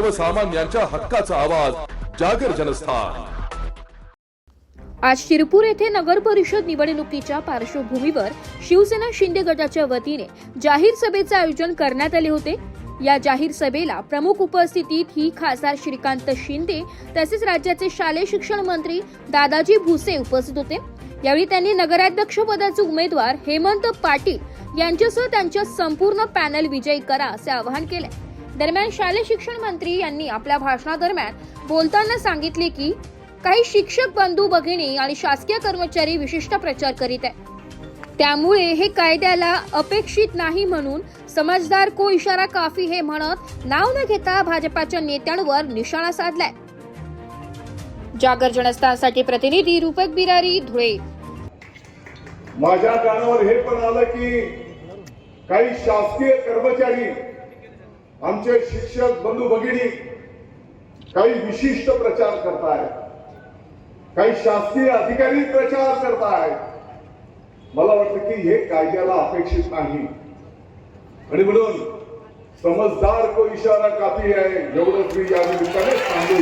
सर्वसामान्यांच्या हक्काचा आवाज जागर जनस्थान. आज शिरपूर येथे नगर परिषद निवडणुकीच्या पार्श्वभूमीवर शिवसेना शिंदे गटाच्या वतीने जाहीर सभेचे आयोजन करण्यात आले होते. या जाहीर सभेला प्रमुख उपस्थितीत ही खासदार श्रीकांत शिंदे तसेच राज्याचे शालेय शिक्षण मंत्री दादाजी भुसे उपस्थित होते. यावेळी त्यांनी नगराध्यक्ष पदाचे उमेदवार हेमंत पाटील यांच्यासह त्यांच्या संपूर्ण पॅनल विजयी करा असे आवाहन केले. दरम्यान शालेय शिक्षण मंत्री यांनी आपल्या भाषणादरम्यान बोलताना सांगितले की काही शिक्षक बंधू भगिनी आणि शासकीय कर्मचारी विशिष्ट प्रचार करीत आहे. त्यामुळे हे कायद्याला अपेक्षित नाही म्हणून समजदार को इशारा काफी हे म्हणत नाव न घेता भाजपाच्या नेत्यांवर निशाणा साधलाय. जागर जनस्थानसाठी प्रतिनिधी रूपक बिरारी धुळे. माझ्या कानावर हे पण आलं की काही शासकीय कर्मचारी आमचे शिक्षक बंधू भगिनी काही विशिष्ट प्रचार करतायत काही शासकीय अधिकारी प्रचार करतायत मला वाटतं की हे कायद्याला अपेक्षित नाही. आणि म्हणून समजदार को इशारा काफी आहे. एवढंच मी या निमित्ताने सांगू